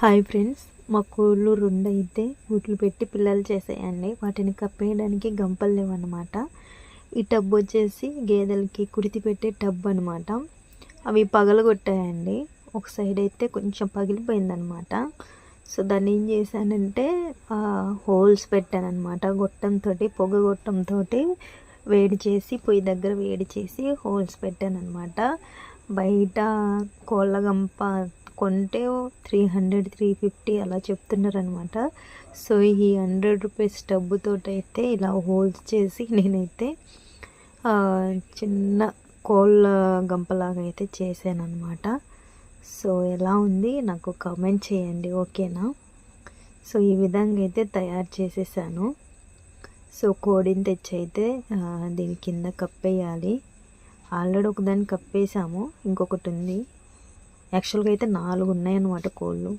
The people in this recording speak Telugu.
హాయ్ ఫ్రెండ్స్ మా కోళ్ళు రెండు అయితే గుట్లు పెట్టి పిల్లలు చేసాయండి. వాటిని కప్పేయడానికి గంపలు లేవన్నమాట. ఈ టబ్ వచ్చేసి గేదెలకి కుడితి పెట్టే టబ్ అనమాట అవి పగలగొట్టాయండి. ఒక సైడ్ అయితే కొంచెం పగిలిపోయిందనమాట సో దాన్ని ఏం చేశానంటే హోల్స్ పెట్టాను అనమాట గొట్టంతో పొగ గొట్టంతో వేడి చేసి పొయ్యి దగ్గర వేడి చేసి హోల్స్ పెట్టాను అనమాట బయట కోళ్ళ గంప కొంటే త్రీ హండ్రెడ్ త్రీ ఫిఫ్టీ అలా చెప్తున్నారు అనమాట సో ఈ హండ్రెడ్ రూపీస్ డబ్బుతో అయితే ఇలా హోల్స్ చేసి నేనైతే చిన్న కోళ్ళ గంపలాగా అయితే చేశాను అనమాట సో ఎలా ఉంది నాకు కామెంట్ చేయండి ఓకేనా? సో ఈ విధంగా అయితే తయారు చేసేసాను. సో కోడిని తెచ్చి అయితే దీని కింద కప్పేయాలి. ఆల్రెడీ ఒకదాన్ని కప్పేసాము ఇంకొకటి ఉంది యాక్చువల్గా అయితే నాలుగు ఉన్నాయన్నమాట కోళ్ళు.